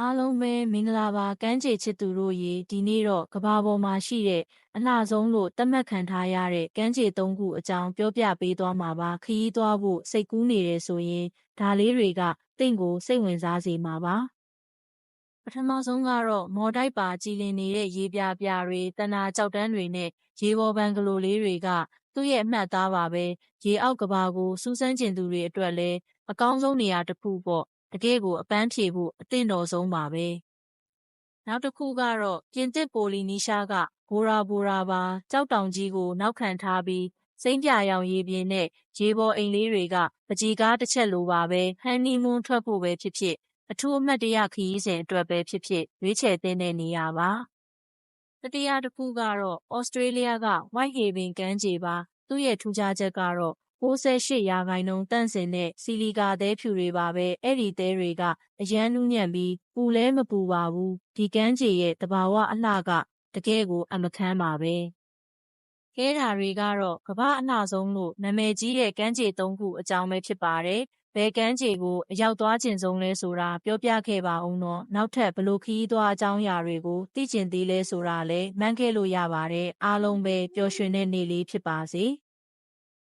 အားလုံးပဲမင်္ဂလာပါကမ်းခြေချစ်သူတို့ရေဒီနေ့တော့ကဘာပေါ်မှာရှိတဲ့အလှဆုံးလို့သတ်မှတ်ခံထားရတဲ့ကမ်းခြေသုံးခုအကြောင်းပြောပြပေးသွားမှာပါခရီးသွားဖို့စိတ်ကူးနေတယ်ဆိုရင်ဒါလေးတွေကတင့်ကိုစိတ်ဝင်စားစေမှာပါပထမဆုံးကတော့မော်တိုက်ပါကြည်လင်နေတဲ့ရေပြပြတွေတနာကြောက်တန်းတွေနဲ့ရေပေါ်ပန်ကလိုလေးတွေကသူ့ရဲ့အမှတ်သားပါပဲရေအောက်ကဘာကိုစူးစမ်းကျင်သူတွေအတွက်လည်းအကောင်းဆုံးနေရာတစ်ခုပေါ့ တကယ့်ကိုအပန်းဖြေဖို့အသင့်တော်ဆုံးပါပဲနောက်တစ်ခုကတော့ပြင်သစ်ပိုလီနီရှားကဘိုရာဘိုရာပါကြောက်တောင်ကြီးကိုနောက်ခံထားပြီးစိမ့်ပြရောင်ရေပြင်နဲ့ရေပေါ်အိမ်လေးတွေကပကြီကားတစ်ချက်လိုပါပဲဟန်နီမွန်းထွက်ဖို့ပဲဖြစ်ဖြစ်အထူးအမှတ်တရခရီးစဉ်အတွက်ပဲဖြစ်ဖြစ်ရွေးချယ်သင့်တဲ့နေရာပါတတိယတစ်ခုကတော့ဩစတြေးလျက White Haven ကမ်းခြေပါသူ့ရဲ့ထူးခြားချက်ကတော့ 68ရာခိုင်နှုန်းတန့်စင်တဲ့စီလီကာသဲဖြူတွေပါပဲအဲ့ဒီသဲတွေကအရန်နူးညံ့ပြီးပူလဲမပူပါဘူးဒီကမ်းခြေရဲ့တဘာဝအလှကတကယ်ကိုအမခမ်းပါပဲခဲဓာတွေကတော့ကမ္ဘာအလှဆုံးလို့နာမည်ကြီးတဲ့ကမ်းခြေသုံးခုအကြောင်းပဲဖြစ်ပါတယ်ဘယ်ကမ်းခြေကိုအရောက်သွားခြင်းဆုံးလဲဆိုတာပြောပြခဲ့ပါအောင်တော့နောက်ထပ်ဘလို့ခီးသွားအကြောင်းအရာတွေကိုသိကျင်သေးလဲဆိုတာလည်းမှန်းခဲ့လို့ရပါတယ်အားလုံးပဲပျော်ရွှင်တဲ့နေ့လေးဖြစ်ပါစေ။